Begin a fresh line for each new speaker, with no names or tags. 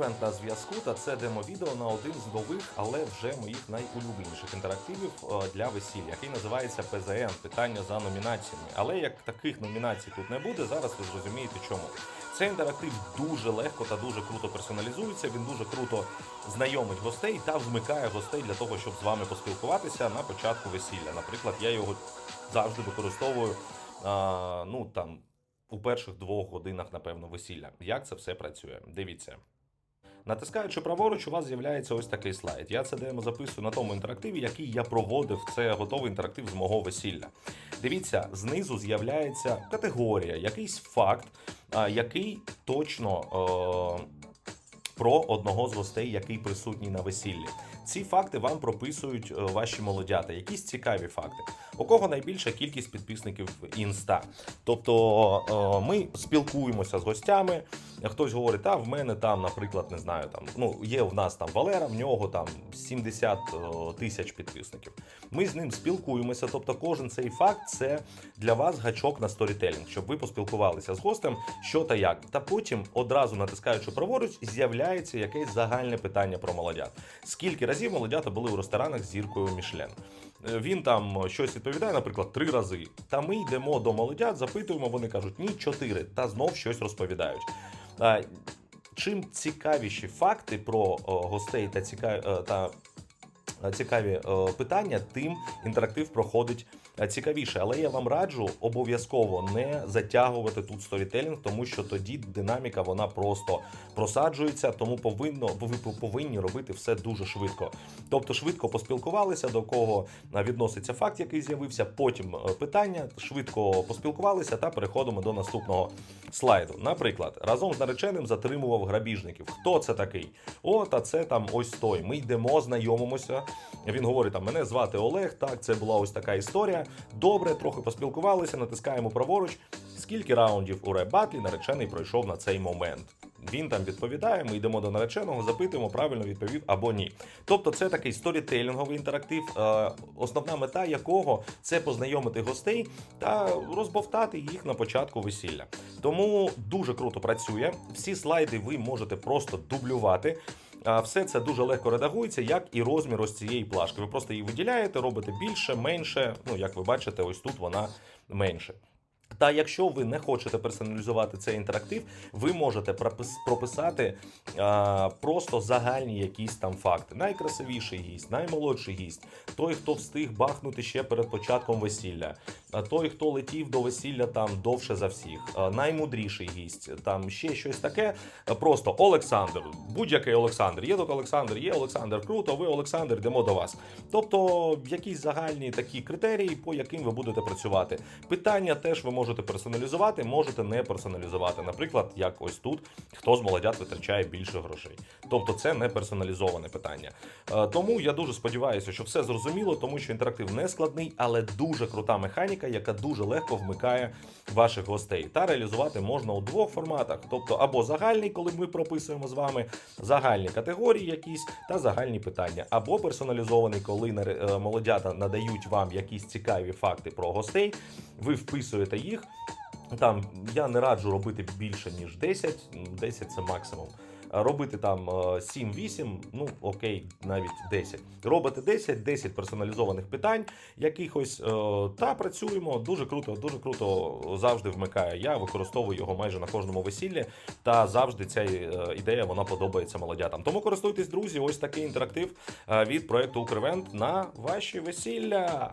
На зв'язку та це демо-відео на один з нових, але вже моїх найулюбленіших інтерактивів е, для весілля, який називається ПЗН питання за номінаціями. Але як таких номінацій тут не буде, зараз ви зрозумієте чому. Цей інтерактив дуже легко та дуже круто персоналізується. Він дуже круто знайомить гостей та вмикає гостей для того, щоб з вами поспілкуватися на початку весілля. Наприклад, я його завжди використовую. а, ну там у перших двох годинах, напевно, весілля. Як це все працює? Дивіться. Натискаючи праворуч, у вас з'являється ось такий слайд. Я це демо записую на тому інтерактиві, який я проводив. Це готовий інтерактив з мого весілля. Дивіться, знизу з'являється категорія, якийсь факт, який точно е, про одного з гостей, який присутній на весіллі. Ці факти вам прописують е, ваші молодята, якісь цікаві факти. У кого найбільша кількість підписників інста. Тобто е, ми спілкуємося з гостями. Хтось говорить, а в мене там, наприклад, не знаю, там ну є в нас там Валера, в нього там 70 е, тисяч підписників. Ми з ним спілкуємося. Тобто, кожен цей факт це для вас гачок на сторітелінг, щоб ви поспілкувалися з гостем, що та як. Та потім, одразу натискаючи праворуч, з'являється якесь загальне питання про молодят. Скільки разів молодята були у ресторанах з зіркою Мішлен? Е, Він там щось відповідає, наприклад, три рази. Та ми йдемо до молодят, запитуємо, вони кажуть ні, чотири, та знов щось розповідають. Чим цікавіші факти про гостей та цікаві, та е, цікаві е, питання, тим інтерактив проходить е, цікавіше. Але я вам раджу обов'язково не затягувати тут сторітелінг, тому що тоді динаміка вона просто просаджується, тому повинно ви повинні робити все дуже швидко. Тобто швидко поспілкувалися, до кого е, відноситься факт, який з'явився. Потім е, питання, швидко поспілкувалися та переходимо до наступного слайду. Наприклад, разом з нареченим затримував грабіжників. Хто це такий? О, та це там ось той. Ми йдемо, знайомимося. Він говорить: там мене звати Олег. Так, це була ось така історія. Добре, трохи поспілкувалися, натискаємо праворуч. Скільки раундів у реп-батлі наречений пройшов на цей момент? Він там відповідає, ми йдемо до нареченого, запитуємо, правильно відповів або ні. Тобто, це такий сторітелінговий інтерактив, е, основна мета якого це познайомити гостей та розбовтати їх на початку весілля. Тому дуже круто працює. Всі слайди ви можете просто дублювати. Все це дуже легко редагується, як і розмір ось цієї плашки. Ви просто її виділяєте, робите більше, менше. Ну, як ви бачите, ось тут вона менше. Та якщо ви не хочете персоналізувати цей інтерактив, ви можете прописати а, просто загальні якісь там факти. Найкрасивіший гість, наймолодший гість, той, хто встиг бахнути ще перед початком весілля, той, хто летів до весілля там довше за всіх, а, наймудріший гість, там ще щось таке. Просто Олександр, будь-який Олександр. Є тут Олександр, є Олександр. Круто, ви Олександр, йдемо до вас. Тобто якісь загальні такі критерії, по яким ви будете працювати. Питання теж ви можете персоналізувати, можете не персоналізувати. Наприклад, як ось тут, хто з молодят витрачає більше грошей. Тобто це не персоналізоване питання. Е, Тому я дуже сподіваюся, що все зрозуміло, тому що інтерактив не складний, але дуже крута механіка, яка дуже легко вмикає ваших гостей. Та реалізувати можна у двох форматах: тобто або загальний, коли ми прописуємо з вами загальні категорії якісь та загальні питання, або персоналізований, коли е, молодята надають вам якісь цікаві факти про гостей, ви вписуєте їх. Там я не раджу робити більше ніж 10, 10 це максимум. Робити там е, 7-8, ну окей, навіть 10. Робите 10, 10 персоналізованих питань, якихось е, та працюємо. Дуже круто, дуже круто завжди вмикає. Я використовую його майже на кожному весіллі, та завжди ця е, ідея вона подобається молодятам. Тому користуйтесь, друзі. Ось такий інтерактив е, від проекту Укрвент на ваші весілля.